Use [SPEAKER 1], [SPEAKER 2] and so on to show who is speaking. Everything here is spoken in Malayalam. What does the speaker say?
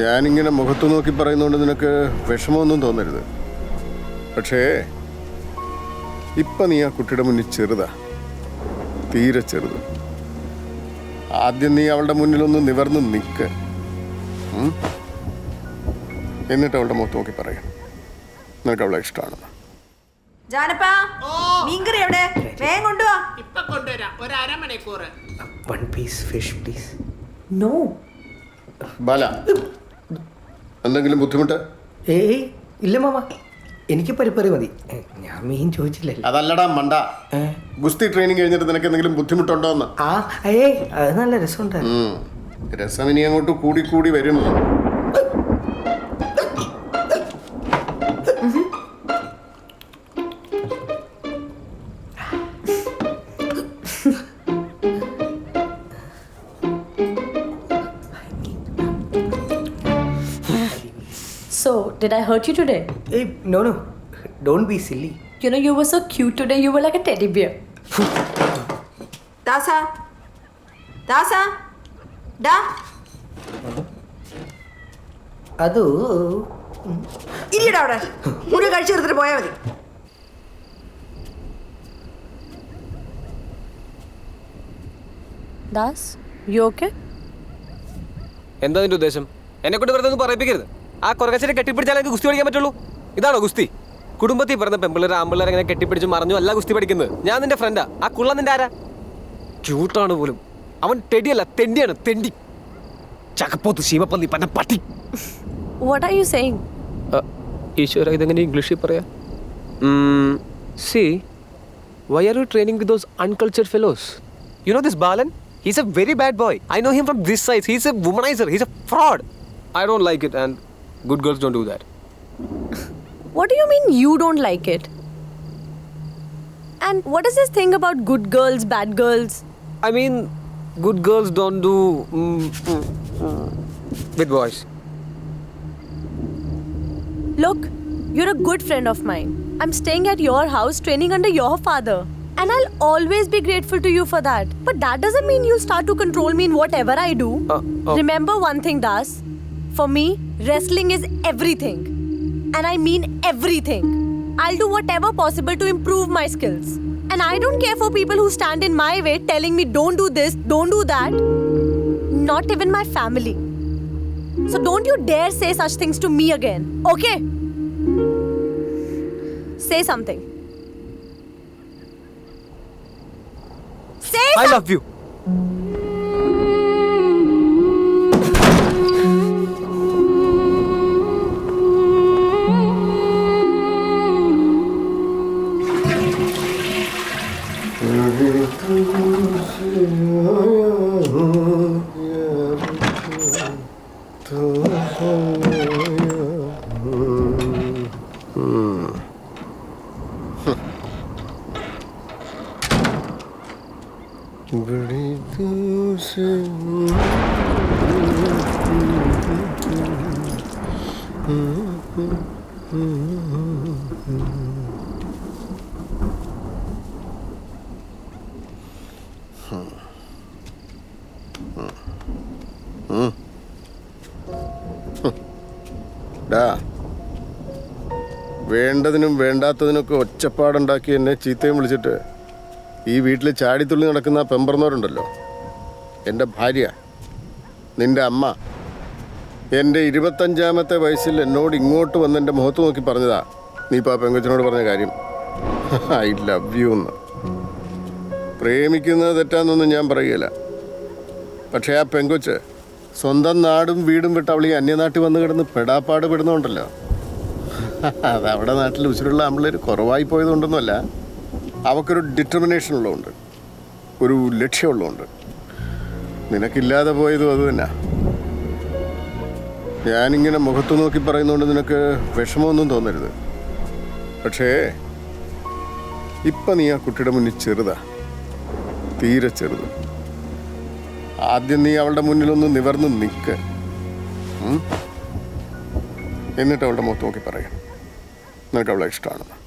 [SPEAKER 1] ഞാനിങ്ങനെ മുഖത്ത് നോക്കി പറയുന്നതുകൊണ്ട് നിനക്ക് വിഷമമൊന്നും തോന്നരുത്. പക്ഷേ ഇപ്പം നീ ആ കുട്ടിയുടെ മുന്നിൽ ചെറുതാ. തീരെ ചെറുത്. ആദ്യം നീ അവളുടെ മുന്നിലൊന്ന് നിവർന്ന് നിൽക്ക് എന്നിട്ട് അവളുടെ മുഖത്ത് നോക്കി പറയാം. നിനക്ക് അവളെ ഇഷ്ടമാണെന്ന്
[SPEAKER 2] ജാനപ്പാ മീൻകറി എവിടെ? വേഗം കൊണ്ടുവാ.
[SPEAKER 3] ഇപ്പൊ കൊണ്ടുവരാം. ഒരു അരമണിക്കൂർ
[SPEAKER 4] one piece fish please
[SPEAKER 2] no
[SPEAKER 1] Bala. എന്തെങ്കിലും ബുദ്ധിമുട്ട്?
[SPEAKER 4] ഏയ് ഇല്ല മാമ. എനിക്ക് പരിപ്പറി മതി. ഞാൻ മീൻ ചോദിച്ചില്ലല്ലോ.
[SPEAKER 1] അതല്ലടാ മണ്ട. ഗുസ്തി ട്രെയിനിങ് കഴിഞ്ഞിട്ട് നിനക്ക് എന്തെങ്കിലും ബുദ്ധിമുട്ടുണ്ടോ എന്ന്
[SPEAKER 4] ആ ഏയ് അത് നല്ല രസമുണ്ടായിരുന്നു
[SPEAKER 1] രസം ഇനി അങ്ങോട്ട് കൂടി കൂടി വരും.
[SPEAKER 5] Did I hurt you today?
[SPEAKER 4] ഏയ് no no don't be silly
[SPEAKER 5] You know, you were so cute today, you were like a teddy bear.
[SPEAKER 2] ദാസ ദാസ ഡാ
[SPEAKER 4] അത്?
[SPEAKER 2] ഇരിയടാ അവിടെ. മുടി കഴിച്ചു തീർത്തിട്ട് പോയാൽ മതി.
[SPEAKER 5] Das, you okay?
[SPEAKER 6] എന്താ നിന്റെ ഉദ്ദേശം? എന്നെ കൊണ്ട് വെറുതെ ഒന്നും പറയിപ്പിക്കരുത്. ആ കുറകച്ചനെ കെട്ടിപ്പിടിച്ചാലേ എനിക്ക് ഗുസ്തി പഠിക്കാൻ പറ്റുള്ളൂ. ഇതാണോ ഗുസ്തി? കുടുംബത്തിൽ പറഞ്ഞ പെമ്പിള്ളേർ ആമ്പിള്ളേർ അങ്ങനെ കെട്ടിപ്പിടിച്ച് മറിഞ്ഞു അല്ല ഗുസ്തി പഠിക്കുന്നത്. ഞാൻ നിന്റെ ഫ്രണ്ടാ ആ. കുള്ള നിന്റെ ആരാ? ക്യൂട്ടാണ് പോലും. അവൻ ടെടിയല്ല തെണ്ടിയാണ് തെണ്ടി. ചകപ്പോത്ത് ശീമപ്പന്നി പന്ന പട്ടി.
[SPEAKER 5] What are you saying?
[SPEAKER 6] ഈശ്വര ഇതെങ്ങനെ ഇംഗ്ലീഷിൽ പറയാ? See why are you training with those uncultured fellows you know this Balan he's a very bad boy I know him from this size he's a womaniser he's a fraud I don't like it and Good girls don't do that.
[SPEAKER 5] What do you mean you don't like it? And what is this thing about good girls, bad girls?
[SPEAKER 6] I mean, good girls don't do mm, mm, mm, with boys.
[SPEAKER 5] Look, you're a good friend of mine. I'm staying at your house training under your father. And I'll always be grateful to you for that. But that doesn't mean you'll start to control me in whatever I do.
[SPEAKER 6] Uh. uh.
[SPEAKER 5] Remember one thing, Das. For me, wrestling is everything. And I mean everything. I'll do whatever possible to improve my skills. And I don't care for people who stand in my way telling me don't do this, don't do that. Not even my family. So don't you dare say such things to me again, okay? Say something. Say
[SPEAKER 6] I love you.
[SPEAKER 1] 나 വേണ്ടതിനും വേണ്ടാത്തതിനൊക്കെ ഒച്ചപ്പാടുണ്ടാക്കി എന്നെ ചീത്തയും വിളിച്ചിട്ട് ഈ വീട്ടിൽ ചാടിത്തുള്ളി നടക്കുന്ന പെമ്പർന്നവരുണ്ടല്ലോ. എന്റെ ഭാര്യ നിന്റെ അമ്മ എന്റെ ഇരുപത്തഞ്ചാമത്തെ വയസ്സിൽ എന്നോട് ഇങ്ങോട്ട് വന്ന് എന്റെ മുഖത്ത് നോക്കി പറഞ്ഞതാ നീ ഇപ്പോൾ ആ പെങ്കൊച്ചിനോട് പറഞ്ഞ കാര്യം. ഐ ലവ് യു എന്ന്. പ്രേമിക്കുന്നത് തെറ്റാന്നൊന്നും ഞാൻ പറയുകയില്ല പക്ഷേ ആ പെങ്കൊച്ച് സ്വന്തം നാടും വീടും വിട്ട് അവൾ ഈ അന്യനാട്ടിൽ വന്ന് കിടന്ന് പെടാപ്പാട് പെടുന്നുണ്ടല്ലോ അത് അവിടെ നാട്ടിൽ ഉച്ചിലുള്ള നമ്മളിൽ കുറവായി പോയതുകൊണ്ടൊന്നുമല്ല അവക്കൊരു ഡിറ്റർമിനേഷൻ ഉള്ളതുകൊണ്ട് ഒരു ലക്ഷ്യമുള്ളതുകൊണ്ട് നിനക്കില്ലാതെ പോയതും അത് തന്നെ. ഞാനിങ്ങനെ മുഖത്ത് നോക്കി പറയുന്നതുകൊണ്ട് നിനക്ക് വിഷമമൊന്നും തോന്നരുത്. പക്ഷേ ഇപ്പം നീ ആ കുട്ടിയുടെ മുന്നിൽ ചെറുതാ. തീരെ ചെറുത്. ആദ്യം നീ അവളുടെ മുന്നിലൊന്ന് നിവർന്ന് നിൽക്ക്. എന്നിട്ട് അവളുടെ മുഖത്ത് നോക്കി പറയാം നിനക്ക് അവളെ ഇഷ്ടമാണെന്ന്